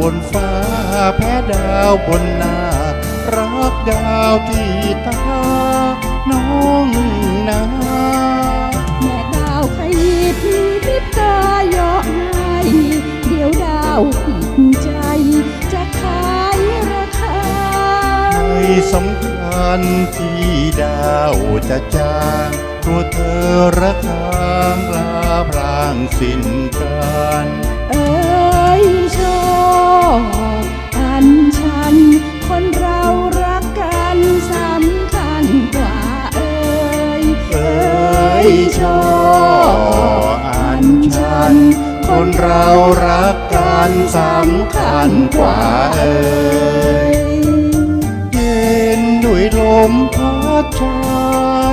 บนฟ้า แพ้ดาวบนนา รักดาวที่ตา น้องนาแม่ดาวขยิบพริบตาเหยาะให้เดี๋ยวดาวผิดใจ จะขายราคาไม่สำคัญที่ดาวจะจางตัวเธอระคางลาพรางสิ้นกันเอ้ยโช คอันชัน คนเรารักกันสำคัญกว่าเอ้ยเอ้ยชออันชัน คนเรารักกันสำคัญกว่าเอ่ยเย็นด้วยลมพัดชา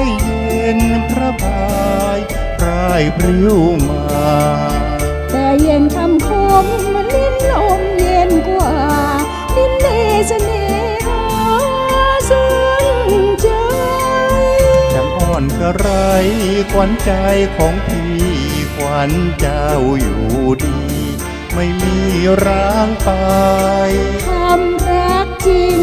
ยเย็นพระบายพรายพริ้วมา แต่เย็นคำคมมันลิ้นลมเย็น กว่าลิ้นเนเสน่หาซึ้งใจจังอ่อนกระไรขวัญใจของพี่ขวัญเจ้าอยู่ดี ไม่มีร้างไปความรักจริง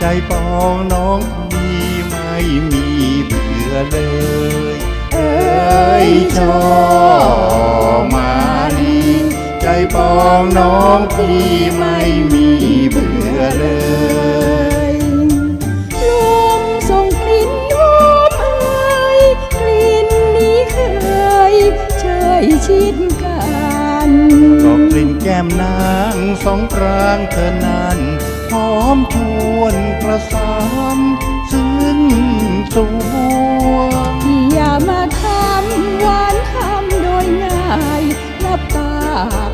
ใจปองน้องพี่ไม่มีเบื่อเลย เอ๋ยช่อมาลีใจปองน้องพี่ไม่มีเบื่อเลยลมส่งกลิ่นหอมเอ่ยกลิ่นนี้เคยเชยชิดกันก็กลิ่นแก้มนางสองกลางเธอนั้น หอมชวนกระสามซึ้งสวงที่อย่ามาทำหวานคำโดยง่ายหลับตา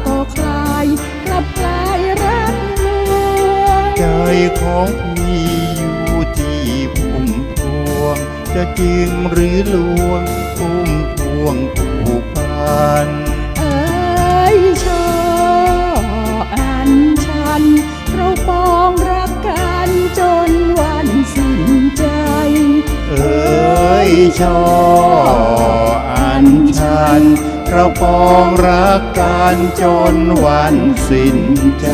ก็คลายกลับกลายรักลวงใจของพี่อยู่ที่พุ่มพวง จะจริงหรือลวงพุ่มพวงผูกพัน ช่ออันชันเราปองรักกันจนวันสิ้นใจ